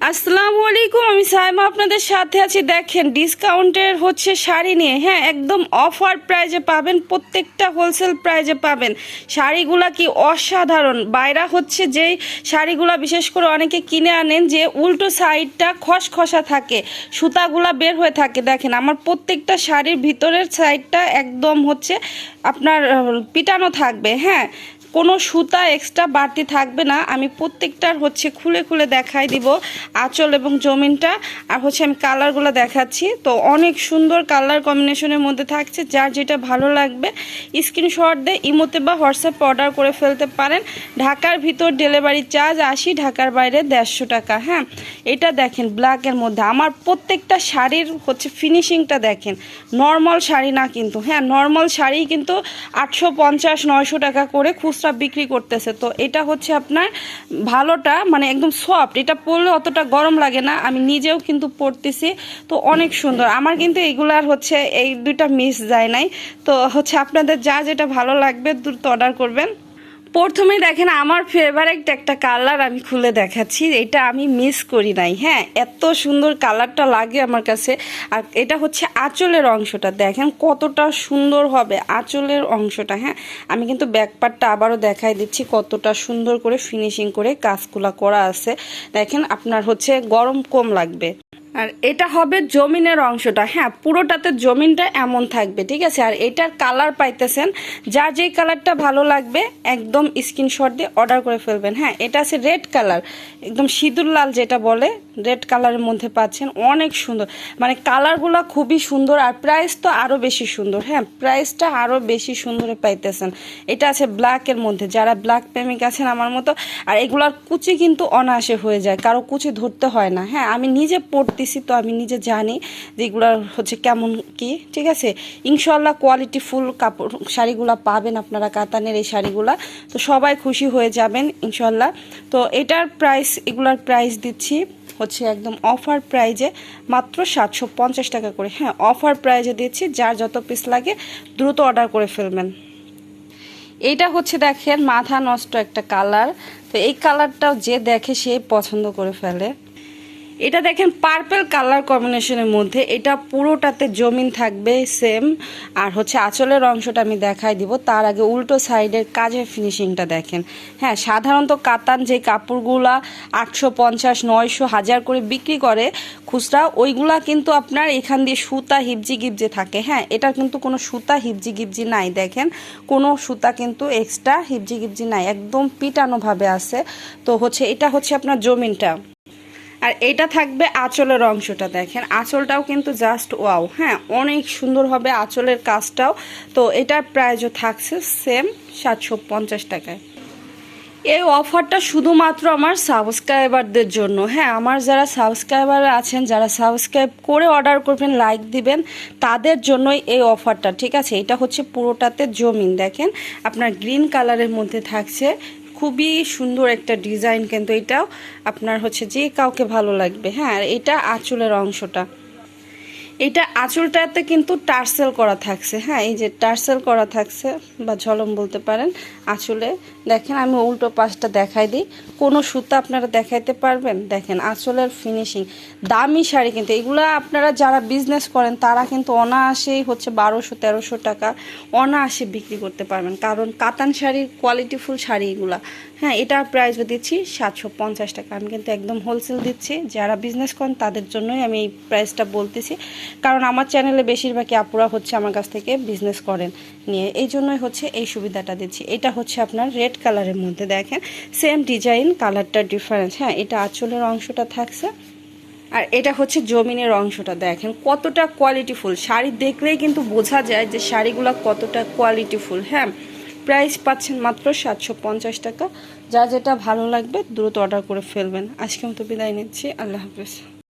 আসসালামু আলাইকুম, আমি সাইমা আপনাদের সাথে আছি। দেখেন, ডিসকাউন্টের হচ্ছে শাড়ি নিয়ে হ্যাঁ একদম অফার প্রাইজে পাবেন, প্রত্যেকটা হোলসেল প্রাইজে পাবেন। শাড়িগুলা কি অসাধারণ। বাইরা হচ্ছে যেই শাড়িগুলা বিশেষ করে অনেকে কিনে আনেন যে উল্টো সাইডটা খসখসা থাকে, সুতাগুলা বের হয়ে থাকে। দেখেন, আমার প্রত্যেকটা শাড়ির ভিতরের সাইডটা একদম হচ্ছে আপনার পিটানো থাকবে হ্যাঁ। কোনো সুতা এক্সট্রা বাড়তি থাকবে না। আমি প্রত্যেকটার হচ্ছে খুলে খুলে দেখাই দিব আঁচল এবং জমিনটা। আর হচ্ছে আমি কালারগুলো দেখাচ্ছি। তো অনেক সুন্দর কালার কম্বিনেশনের মধ্যে থাকছে। যার যেটা ভালো লাগবে স্ক্রিনশট দিয়ে ইমোতে বা হোয়াটসঅ্যাপে অর্ডার করে ফেলতে পারেন। ঢাকার ভিতর ডেলিভারি চার্জ আশি, ঢাকার বাইরে দেড়শো টাকা। হ্যাঁ এটা দেখেন ব্ল্যাকের মধ্যে। আমার প্রত্যেকটা শাড়ির হচ্ছে ফিনিশিংটা দেখেন। নর্মাল শাড়ি না কিন্তু। হ্যাঁ নর্মাল শাড়ি কিন্তু আটশো পঞ্চাশ, নয়শো টাকা করে খুচরা বিক্রি করতেছে। তো এটা হচ্ছে আপনার ভালোটা মানে একদম সফট এটা পরলে অতটা গরম লাগে না, আমি নিজেও কিন্তু পরতেছি। তো অনেক সুন্দর। আমার কিন্তু এগুলার হচ্ছে এই দুইটা মিস যায় নাই। তো হচ্ছে আপনাদের যা যেটা ভালো লাগবে, দ্রুত অর্ডার করবেন। প্রথমে দেখেন আমার ফেভারিট একটা কালার আমি খুলে দেখাচ্ছি, এটা আমি মিস করি নাই হ্যাঁ এত সুন্দর কালারটা লাগে আমার কাছে। আর এটা হচ্ছে আঁচলের অংশটা, দেখেন কতটা সুন্দর হবে আঁচলের অংশটা হ্যাঁ। আমি কিন্তু ব্যাকপারটা আবারও দেখাই দিচ্ছি, কতটা সুন্দর করে ফিনিশিং করে কাজগুলা করা আছে। দেখেন আপনার হচ্ছে গরম কম লাগবে। আর এটা হবে জমিনের অংশটা। হ্যাঁ পুরোটাতে জমিনটা এমন থাকবে, ঠিক আছে? আর এটার কালার পাইতেছেন, যার যেই কালারটা ভালো লাগবে, একদম স্ক্রিনশট দিয়ে অর্ডার করে ফেলবেন। হ্যাঁ এটা আছে রেড কালার একদম সিঁদুর লাল যেটা বলে রেড কালারের মধ্যে পাচ্ছেন, অনেক সুন্দর। মানে কালারগুলো খুবই সুন্দর, আর প্রাইস তো আরও বেশি সুন্দর। হ্যাঁ প্রাইসটা আরও বেশি সুন্দরে পাইতেছেন। এটা আছে ব্ল্যাকের মধ্যে, যারা ব্ল্যাক প্রেমিক আছেন আমার মতো, আর এগুলার কুচি কিন্তু অনায়াসে হয়ে যায়, কারও কুচি ধরতে হয় না। হ্যাঁ আমি নিজে পড়তেছি তো আমি নিজে জানি যে এগুলার হচ্ছে কেমন কি, ঠিক আছে? ইনশাল্লাহ কোয়ালিটি ফুল কাপড় শাড়িগুলো পাবেন আপনারা, কাতানের এই শাড়িগুলা। তো সবাই খুশি হয়ে যাবেন ইনশাল্লাহ তো এটার প্রাইস এগুলার প্রাইস দিচ্ছি হচ্ছে একদম অফার প্রাইজে মাত্র সাতশো পঞ্চাশ টাকা করে। হ্যাঁ অফার প্রাইজে দিচ্ছি, যার যত পিস লাগে দ্রুত অর্ডার করে ফেলবেন। এইটা হচ্ছে দেখেন, মাথা নষ্ট একটা কালার তো এই কালারটাও যে দেখে সে পছন্দ করে ফেলে। এটা দেখেন পার্পেল কালার কম্বিনেশনের মধ্যে এটা পুরোটাতে জমিন থাকবে সেম আর হচ্ছে আঁচলের অংশটা আমি দেখাই দিব, তার আগে উল্টো সাইডের কাজের ফিনিশিংটা দেখেন। হ্যাঁ সাধারণত কাতান যে কাপড়গুলা আটশো পঞ্চাশ, নয়শো, হাজার করে বিক্রি করে খুচরা, ওইগুলা কিন্তু আপনার এখান দিয়ে সুতা হিপজি গিপজি থাকে। হ্যাঁ এটা কিন্তু কোনো সুতা হিপজি গিপজি নাই, দেখেন। কোনো সুতা কিন্তু এক্সট্রা হিপজি গিপজি নাই, একদম পিটানোভাবে আছে। তো হচ্ছে, এটা হচ্ছে আপনার জমিনটা। আর এটা থাকবে আঁচলের অংশটা দেখেন। আঁচলটাও কিন্তু জাস্ট ওয়াও হ্যাঁ অনেক সুন্দর হবে আঁচলের কাজটাও। তো এটার প্রাইজও থাকছে সেম সাতশো পঞ্চাশ টাকায়। এই অফারটা শুধুমাত্র আমার সাবস্ক্রাইবারদের জন্য। হ্যাঁ আমার যারা সাবস্ক্রাইবার আছেন, যারা সাবস্ক্রাইব করে অর্ডার করবেন লাইক দিবেন, তাদের জন্যই এই অফারটা ঠিক আছে? এটা হচ্ছে পুরোটাতে জমিন। দেখেন, আপনার গ্রিন কালারের মধ্যে থাকছে খুবই সুন্দর একটা ডিজাইন কিন্তু এটাও। আপনার হচ্ছে যে কাউকে ভালো লাগবে হ্যাঁ আর এটা আঁচলের অংশটা। এটা আঁচলটাতে কিন্তু টার্সেল করা থাকছে হ্যাঁ এই যে টার্সেল করা থাকছে বা ঝলম বলতে পারেন আঁচলে। দেখেন, আমি উল্টো পাশটা দেখাই দিই। কোনো সুতা আপনারা দেখাইতে পারবেন? দেখেন, আঁচলের ফিনিশিং দামি শাড়ি কিন্তু, এগুলো আপনারা যারা বিজনেস করেন, তারা কিন্তু অনায়াসেই হচ্ছে বারোশো, তেরোশো টাকা অনায়াসে বিক্রি করতে পারবেন। কারণ কাতান শাড়ির কোয়ালিটিফুল শাড়ি এগুলা। হ্যাঁ এটার প্রাইস দিচ্ছি সাতশো পঞ্চাশ টাকা। আমি কিন্তু একদম হোলসেল দিচ্ছি। যারা বিজনেস করেন, তাদের জন্যই আমি এই প্রাইসটা বলতেছি। কারণ আমার চ্যানেলে বেশিরভাগই আপুরা হচ্ছে আমার কাছ থেকে বিজনেস করেন নিয়ে। এই জন্যই হচ্ছে এই সুবিধাটা দিচ্ছি। এটা হচ্ছে আপনার রেড কালারের মধ্যে দেখেন সেম ডিজাইন কালারটা ডিফারেন্স হ্যাঁ এটা আঁচলের অংশটা থাকছে। আর এটা হচ্ছে জমিনের অংশটা দেখেন, কতটা কোয়ালিটিফুল শাড়ি দেখলেই কিন্তু বোঝা যায় যে শাড়িগুলো কতটা কোয়ালিটিফুল হ্যাঁ প্রাইস পাচ্ছেন মাত্র সাতশো পঞ্চাশ টাকা। যা যেটা ভালো লাগবে, দ্রুত অর্ডার করে ফেলবেন। আজকে মতো বিদায় নিচ্ছি। আল্লাহ হাফেজ।